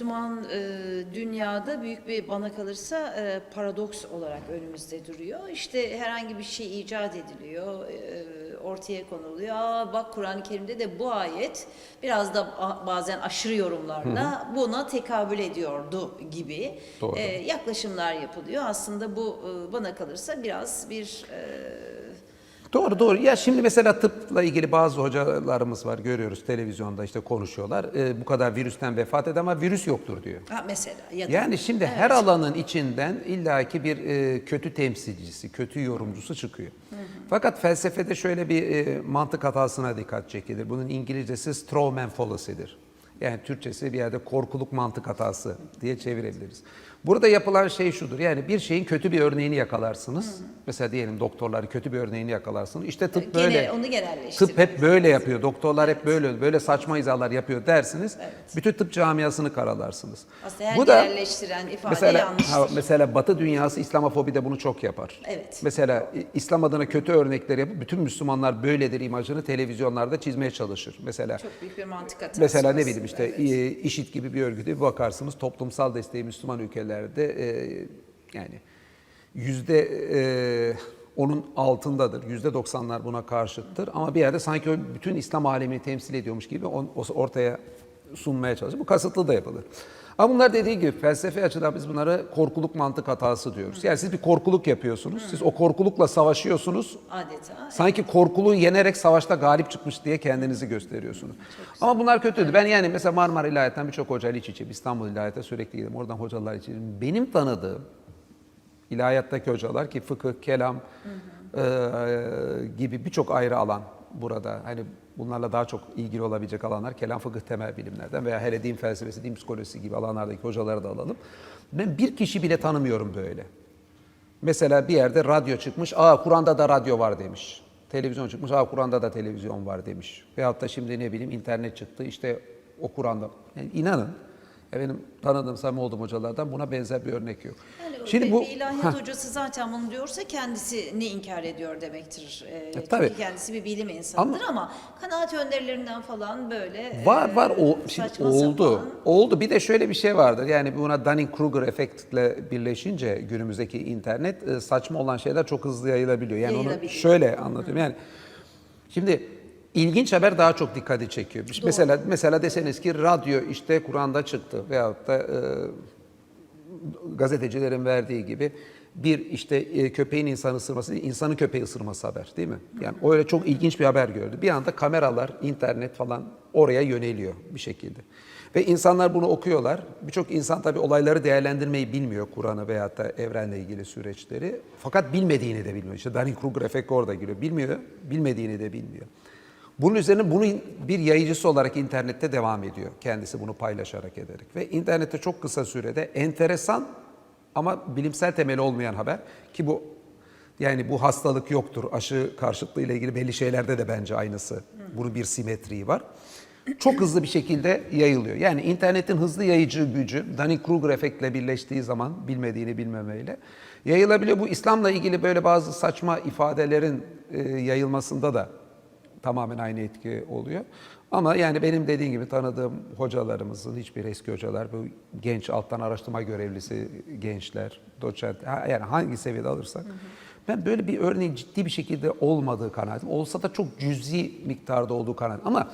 Müslüman e, dünyada büyük bir bana kalırsa e, paradoks olarak önümüzde duruyor. İşte herhangi bir şey icat ediliyor, e, ortaya konuluyor. Aa, bak Kur'an-ı Kerim'de de bu ayet biraz da bazen aşırı yorumlarla buna tekabül ediyordu gibi Doğru. e, yaklaşımlar yapılıyor. Aslında bu e, bana kalırsa biraz bir e, Doğru doğru. Ya şimdi mesela tıpla ilgili bazı hocalarımız var görüyoruz televizyonda işte konuşuyorlar. Ee, bu kadar virüsten vefat eden ama virüs yoktur diyor. ha, mesela ya da Yani şimdi her alanın içinden illaki bir e, kötü temsilcisi, kötü yorumcusu çıkıyor. Fakat felsefede şöyle bir e, mantık hatasına dikkat çekilir. Bunun İngilizcesi strawman fallacy'dir. Yani Türkçesi bir yerde korkuluk mantık hatası diye çevirebiliriz. Burada yapılan şey şudur. Yani bir şeyin kötü bir örneğini yakalarsınız. Mesela diyelim doktorlar kötü bir örneğini yakalarsınız. İşte tıp Gene böyle. onu. Tıp hep böyle yapıyor. Doktorlar hep böyle böyle saçma izalar yapıyor dersiniz. Bütün tıp camiasını karalarsınız. Aslında Bu da ifade mesela yanlıştır. ha, mesela Batı dünyası İslamofobide bunu çok yapar. Evet. Mesela İslam adına kötü örnekler yapıp bütün Müslümanlar böyledir imajını televizyonlarda çizmeye çalışır. Mesela Çok büyük bir mantık hatası. Mesela ne bileyim işte evet. e, IŞİD gibi bir örgüte bir bakarsınız toplumsal desteği Müslüman ülkelerde e, yani yüzde e, onun altındadır. Yüzde doksanlar buna karşıttır. Ama bir yerde sanki bütün İslam alemini temsil ediyormuş gibi on, ortaya sunmaya çalışır. Bu kasıtlı da yapılır. Ama bunlar dediği gibi felsefe açıdan biz bunlara korkuluk mantık hatası diyoruz. Yani siz bir korkuluk yapıyorsunuz. Siz o korkulukla savaşıyorsunuz. Adeta. Sanki korkuluğu yenerek savaşta galip çıkmış diye kendinizi gösteriyorsunuz. Ama bunlar kötüydü. Ben yani mesela Marmara İlahiyat'tan birçok hocayla iç içe, İstanbul İlahiyat'a sürekli giderim. Oradan hocalar iç. Benim tanıdığım ilahiyattaki hocalar ki fıkıh, kelam e, gibi birçok ayrı alan burada. Hani bunlarla daha çok ilgili olabilecek alanlar kelam, fıkıh, temel bilimlerden veya hele din felsefesi, din psikolojisi gibi alanlardaki hocaları da alalım. Ben bir kişi bile tanımıyorum böyle. Mesela bir yerde radyo çıkmış, aa Kur'an'da da radyo var demiş. Televizyon çıkmış, aa Kur'an'da da televizyon var demiş. Veyahut da şimdi ne bileyim internet çıktı, işte o Kur'an'da. Yani inanın, benim tanıdığım, samimi olduğum hocalardan buna benzer bir örnek yok. Yani Şimdi bu ilahiyat hocası zaten bunu diyorsa kendisi ne inkar ediyor demektir. Ee, çünkü tabii. kendisi bir bilim insanıdır ama, kanaat önderilerinden falan böyle var e, var o şimdi saçma oldu. sapan- Oldu. Bir de şöyle bir şey vardır. Yani buna Dunning-Kruger efektle birleşince günümüzdeki internet e, saçma olan şeyler çok hızlı yayılabiliyor. Yani onu şöyle anlatıyorum. Yani şimdi ilginç haber daha çok dikkati çekiyor. Mesela mesela deseniz ki radyo işte Kur'an'da çıktı veyahut da e, gazetecilerin verdiği gibi bir işte e, köpeğin insanı ısırması insanın köpeği ısırması haber değil mi? Yani öyle çok ilginç bir haber gördü. Bir anda kameralar, internet falan oraya yöneliyor bir şekilde. Ve insanlar bunu okuyorlar. Birçok insan tabii olayları değerlendirmeyi bilmiyor Kur'an'ı veyahut da evrenle ilgili süreçleri. Fakat bilmediğini de bilmiyor. İşte Dunning-Kruger efekti orada giriyor. Bilmiyor, bilmediğini de bilmiyor. Bunun üzerine bunun bir yayıcısı olarak internette devam ediyor. Kendisi bunu paylaşarak ederek. Ve internette çok kısa sürede enteresan ama bilimsel temeli olmayan haber ki bu yani bu hastalık yoktur. Aşı karşıtlığı ile ilgili belli şeylerde de bence aynısı. Bunun bir simetriği var. Çok hızlı bir şekilde yayılıyor. Yani internetin hızlı yayıcı gücü Dunning-Kruger efektle birleştiği zaman bilmediğini bilmemeyle yayılabiliyor. Bu İslam'la ilgili böyle bazı saçma ifadelerin e, yayılmasında da tamamen aynı etki oluyor. Ama yani benim dediğim gibi tanıdığım hocalarımızın hiçbir eski hocalar, bu genç alttan araştırma görevlisi gençler, doçent, yani hangi seviyede alırsak. Ben böyle bir örneğin ciddi bir şekilde olmadığı kanaatim. Olsa da çok cüzi miktarda olduğu kanaatim. Ama